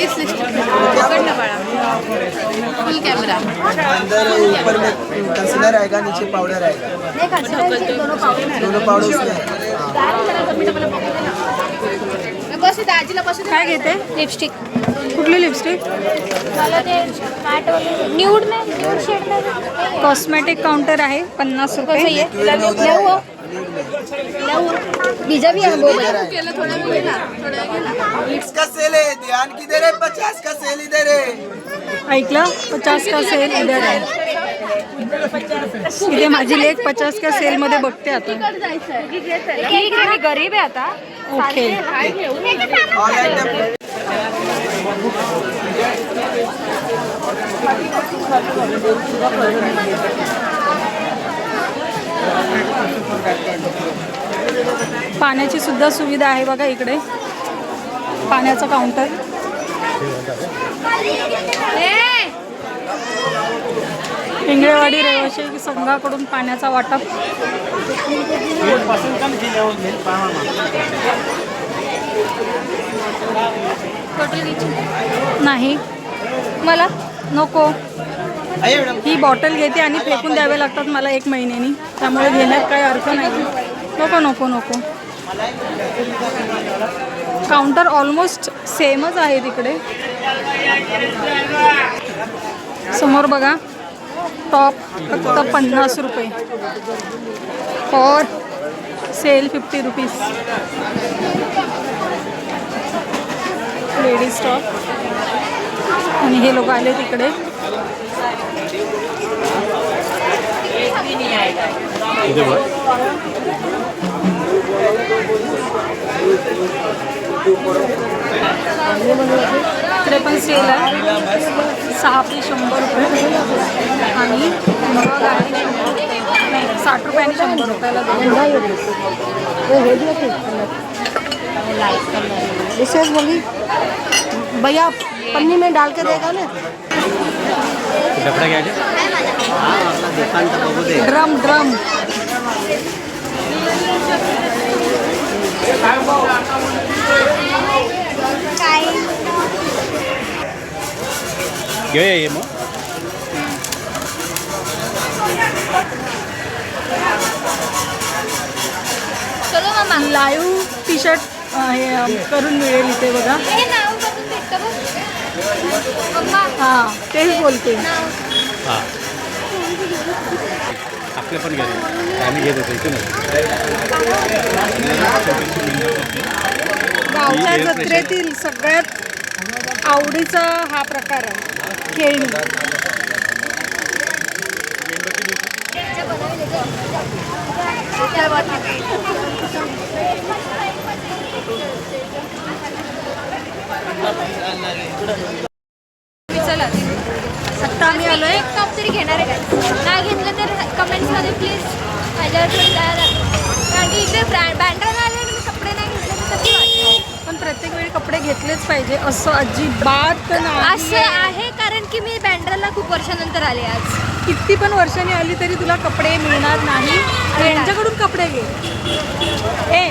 तीच लिपस्टिक पकडलं बाळा. फुल कॅमेरा अंदर ऊपर में कंसीलर आएगा नीचे पाउडर आएगा दोनों पाउडर उसमें। है। बसू दे आजीला बसू दे काय घेते? लिपस्टिक कुठली लिपस्टिक मला ते मॅट न्यूड में न्यूड शेड में कॉस्मेटिक काउंटर आहे पन्नास रुपये. बीजा भी इसका सेल है ध्यान किधर है पचास का सेल इधर है ऐकलं? पचास का सेल इधर आहे? इथे माझी लेख पचास का सेल मध्ये बघते आता. मी गरीब आहे आता. ओके. पाण्याची सुद्धा सुविधा आहे बघा इकडे. पाण्याचा काउंटर हिंगळेवाडी रहिवाशी संघाकडून पाण्याचा वाटप नाही. मला? नको. ही बॉटल घेते आणि फेकून द्यावे लागतात मला एक महिन्यानी. त्यामुळे घेण्यात काही अर्थ नाही. नको नको नको. काउंटर ऑलमोस्ट सेमच आहे तिकडे. समोर बघा. टॉप फक्त पन्नास रुपये for sale fifty rupees ladies top. आणि हे लोक आले तिकडे। सेल आहे. सहा पे शंभर रुपये. आणि मग आहे साठ रुपये आणि शंभर रुपयाला विशेष बोली भैया पन्नी में डाल के देगा ना? Drum drum. घेऊया ये मग. चलो मामा. लाईव्ह टी शर्ट हे करून मिळेल इथे बघा. हे हां तेच बोलते. हां. आपले पण आम्ही घेत होतो इथून गावच्या जत्रेतील सगळ्यात आवडीचा हा प्रकार आहे. खेळणी. चला. आत्ता आम्ही आलोय. एक टॉप तरी घेणार आहे काय नाही घेतलं तर कमेंट्समध्ये प्लीज दाखवा. कारण की इथे ब्रँड बँड्राला आले आणि मी कपडे नाही घेतले तर कधी वाटतं पण प्रत्येक वेळी कपडे घेतलेच पाहिजे असं अजिबात नाही असं आहे. कारण की मी बँड्राला खूप वर्षानंतर आले आज. किती पण वर्षांनी आली तरी तुला कपडे मिळणार नाही. त्यांच्याकडून कपडे घे. ए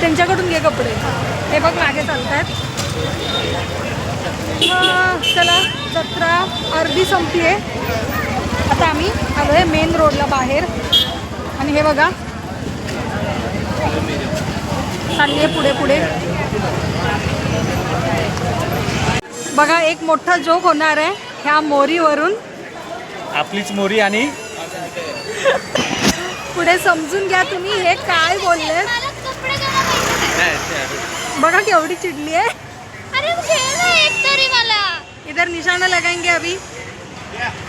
त्यांच्याकडून घे कपडे. हे बघ मागे चालतात चला जत्रा अर्धी संपली आहे आता आम्ही आलो आहे मेन रोडला बाहेर. आणि हे बघा. चालली आहे पुढे पुढे. बघा एक मोठा जोक होणार आहे ह्या मोरीवरून. आपलीच मोरी आणि पुढे समजून घ्या तुम्ही हे काय बोलले? बघा केवढी चिडली आहे. इधर निशाणा लगाएंगे अभी.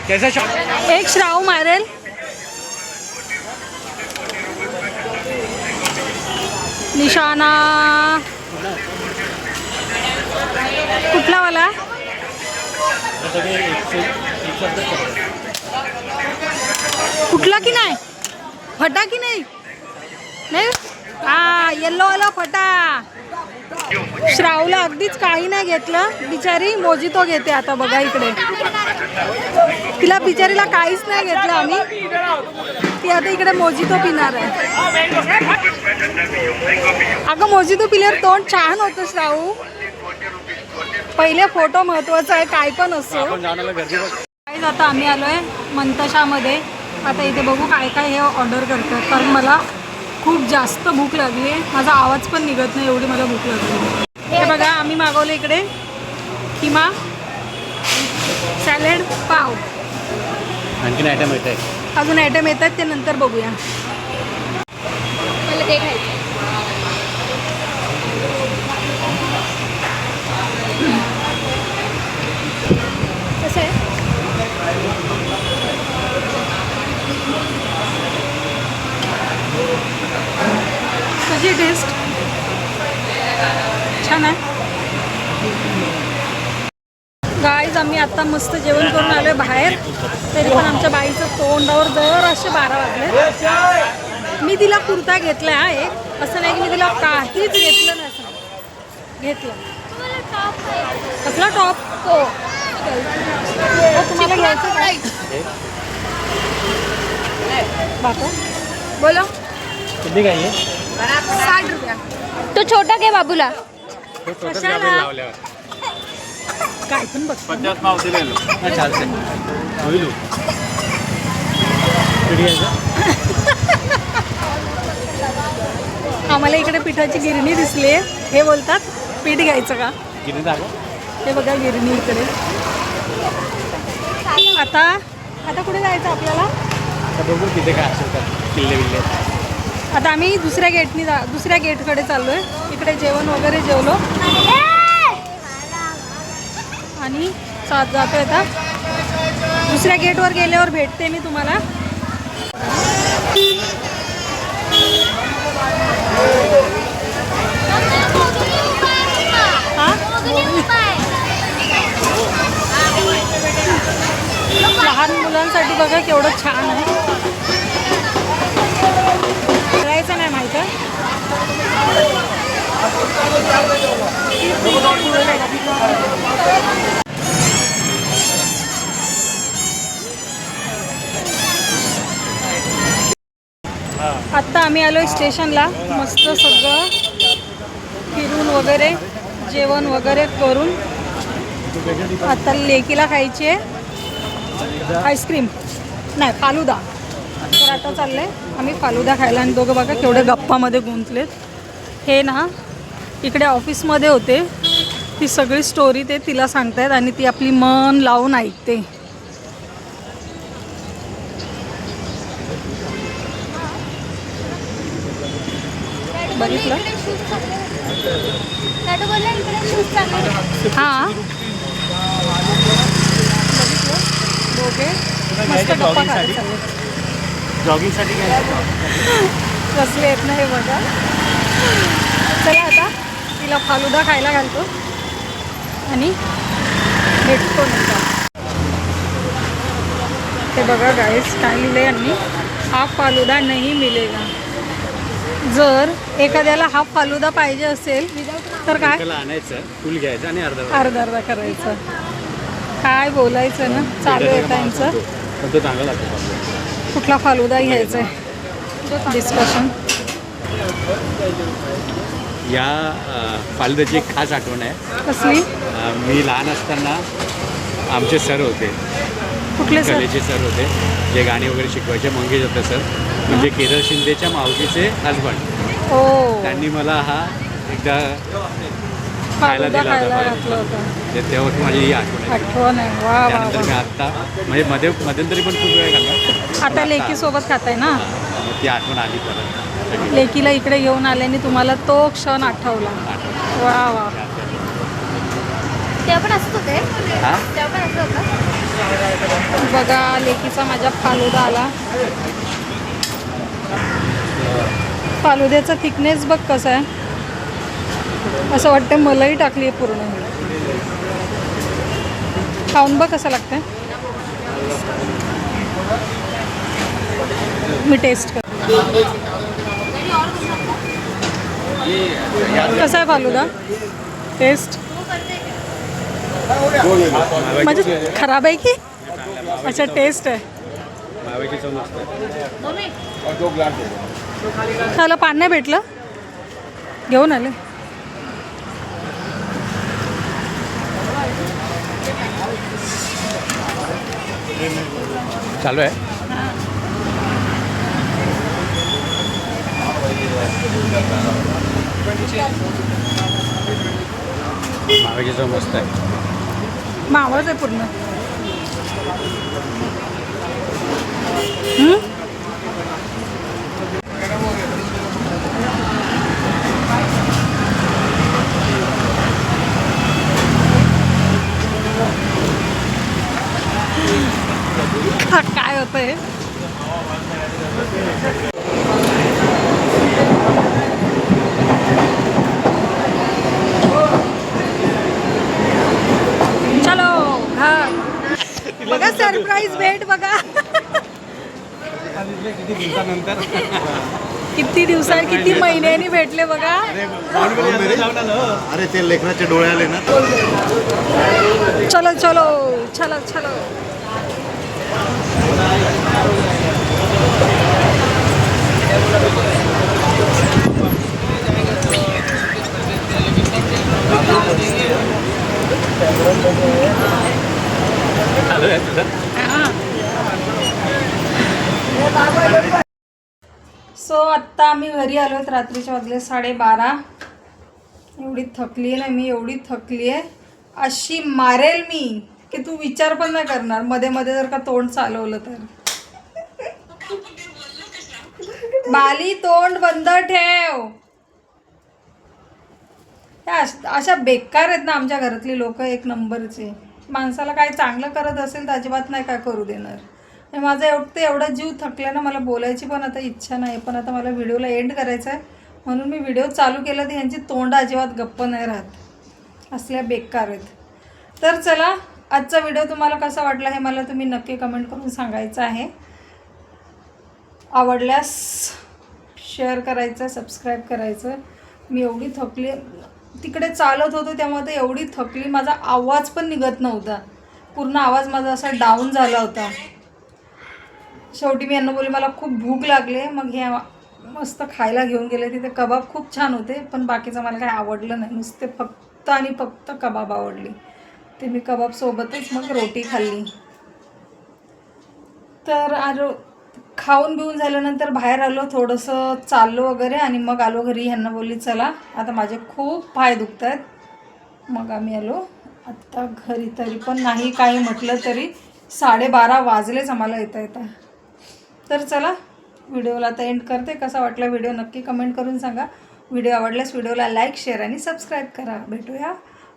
कैसा शॉप एक श्राव मारेल. निशाणा कुठला वाला? कुठला की नाही? फटा की नाही? नाही? हा येल्लो वाला फटा. श्रावला अगदीच काही नाही घेतलं. बिचारी मोजितो घेते आता बघा इकडे. तिला बिचारीला काहीच नाही घेतलं आम्ही. ती आता इकडे मोजितो पिणार आहे. अगं मोजितो पिल्यावर तोंड छान होतं श्रावू पहिले फोटो महत्त्वाचा आहे काय पण असो. आपण जाऊन आलो गर्दी बघ. काय आता आम्ही आलोय मंतशामध्ये. आता इथे बघू काय काय हे ऑर्डर करतात. कारण मला खूप जास्त भूक लागली आहे. माझा आवाज पण निघत नाही एवढी मला भूक लागली हे बघा आम्ही मागवलं इकडे किमा सॅलेड पाव. आणखीन आयटम येत आहे अजून आयटम येतात ते नंतर बघूया. मला ते खायचं कसं आहे? कशी टेस्ट छान आहे आता मस्त जेवण करून आलोय बाहेर. तरी पण आमच्या बाईचं तोंडावर जर असे बारा वाजले. मी तिला कुर्ता घेतला हा एक. असं नाही की मी तिला काहीच घेतलं नाही. असं. घेतलं. तुम्हाला टॉप पाहिजे कसला टॉप? तो. तुम्हाला घ्यायचं काय बापू. बोलो. किती काय साठ रुपया. तो छोटा घे बाबूला. कशाला? काय पण बघ. पचास पाव होईल घ्यायचं आम्हाला इकडे पिठाची गिरणी दिसली हे बोलतात पीठ घ्यायचं का? दाखव हे बघा गिरणी इकडे. आता आता कुठे जायचं आपल्याला? आता बघू तिथे काय असेल किल्ले बिल्ले. आता आम्ही दुसऱ्या गेटनी जा दुसऱ्या गेटकडे चाललोय. इकडे जेवण वगैरे जेवलो. आणि सात जातो आता. दुसऱ्या गेटवर गेल्यावर भेटते मी तुम्हाला हा लहान मुलांसाठी बघा केवढं छान आहे करायचं नाही माहिती आत्ता आम्ही आलोय स्टेशनला. मस्त सगळं फिरून वगैरे जेवण वगैरे करून. आता लेकीला खायची आहे. आईस्क्रीम. नाही फालुदा. तर आता चाललंय. आम्ही फालुदा खायला आणि दोघं बघा केवढे गप्पामध्ये गुंतलेत. हे ना इकडे ऑफिसमध्ये होते. ती सगळी स्टोरी ते तिला सांगतायत आणि ती आपली मन लावून ऐकते. बघितलं? हां. दोघे. मस्त गप्पा चाललेत. जॉगिंगसाठी कसले येत नाही बघा. चला आता तिला फालुदा खायला घालतो. आणि भेटतो ते बघा गाईस काय लिहिले यांनी? हा फालुदा नाही मिलेगा. जर एखाद्याला हा फालुदा पाहिजे असेल तर काय? आणायचं फुल घ्यायचं आणि अर्धा अर्धा. अर्धा करायचं. काय बोलायचं ना? चालू आहे त्यांचं. कुठला फालुदा घ्यायचा आहे? डिस्कशन या फालुद्याची एक खास आठवण आहे. कसली? मी लहान असताना आमचे सर होते. कुठले सर? होते. जे गाणी वगैरे शिकवायचे मंगेश होते सर. म्हणजे केरळ शिंदेच्या मावशीचे हजबंड हो. त्यांनी मला हा एकदा खायला दिला खायला होता घातलं होतं. ते तेव्हा माझी ही आठवण आहे. आठवण आहे. वा वा त्यानंतर मी आत्ता म्हणजे मध्ये मध्यंतरी पण खूप वेळ घालला आता लेकी सोबत खाताय ना? ती आठवण आली परत. लेकीला इकडे घेऊन आल्याने तुम्हाला तो क्षण आठवला. वा वा. तेव्हा पण असत होते? तेव्हा पण असं होतं? बघा लेकीचा माझ्या फालुदा आला. फालुद्याचा थिकनेस बघ कसा आहे. असं वाटतं मलाही टाकली आहे पूर्ण खाऊन बघ कसं लागतंय. मी टेस्ट कर. कसा आहे फालुदा? टेस्ट म्हणजे खराब आहे की? अच्छा टेस्ट आहे. त्याला पान नाही भेटलं. घेऊन आले. चालू आहे? मावाजीचं मस्त आहे. मावळच आहे पूर्ण. काय होतंय? चलो हा. बघा सरप्राईज भेट बघा. किती दिवसां किती महिन्यांनी भेटले बघा. अरे ते लेकराचे डोळे आले ना. चलो चलो चलो चलो. सो आत्ता आम्ही घरी आलो आहोत रात्रीचे वाजले साडेबारा. एवढी थकली आहे ना मी एवढी थकली आहे अशी मारेल मी. की तू विचार पण नाही करणार. मध्ये मध्ये जर का तोंड चालवलं तर. बाली तोंड बंद ठेव. अशा बेकार आहेत ना आमच्या घरातली लोक एक नंबरचे. माणसाला काय चांगलं करत असेल तर अजिबात नाही काय करू देणार. आणि माझा एवढं एवढा जीव थकला ना मला बोलायची पण आता इच्छा नाही. पण आता मला व्हिडिओला एंड करायचा आहे. म्हणून मी व्हिडिओ चालू केला तर यांची तोंड अजिबात गप्प नाही राहत. असल्या बेकार आहेत. तर चला आजचा व्हिडिओ तुम्हाला कसा वाटला हे मला तुम्ही नक्की कमेंट करून सांगायचं आहे. आवडल्यास शेअर करायचं सबस्क्राईब करायचं. मी एवढी थकली तिकडे चालत होतो तेव्हा तर एवढी थकली माझा आवाज पण निघत नव्हता. पूर्ण आवाज माझा असा डाऊन झाला होता. शेवटी मी यांना बोलले मला खूप भूक लागले मग हे मस्त खायला घेऊन गेले. तिथे कबाब खूप छान होते पण बाकीचं मला काही आवडलं नाही. नुसते फक्त आणि फक्त कबाब आवडली. ते मी कबाबसोबतच मग रोटी खाल्ली. तर आलो खाऊन बिऊन झाल्यानंतर बाहेर आलो थोडंसं चाललो वगैरे आणि मग आलो घरी. ह्यांना बोलली चला आता माझे खूप पाय दुखत आहेत मग आम्ही आलो. आत्ता घरी तरी पण नाही काही म्हटलं तरी साडेबारा वाजलेच आम्हाला येता येता. तर चला व्हिडिओला आता एंड करते. कसा वाटला व्हिडिओ नक्की कमेंट करून सांगा. व्हिडिओ आवडल्यास व्हिडिओला लाईक शेअर आणि सबस्क्राईब करा. भेटूया.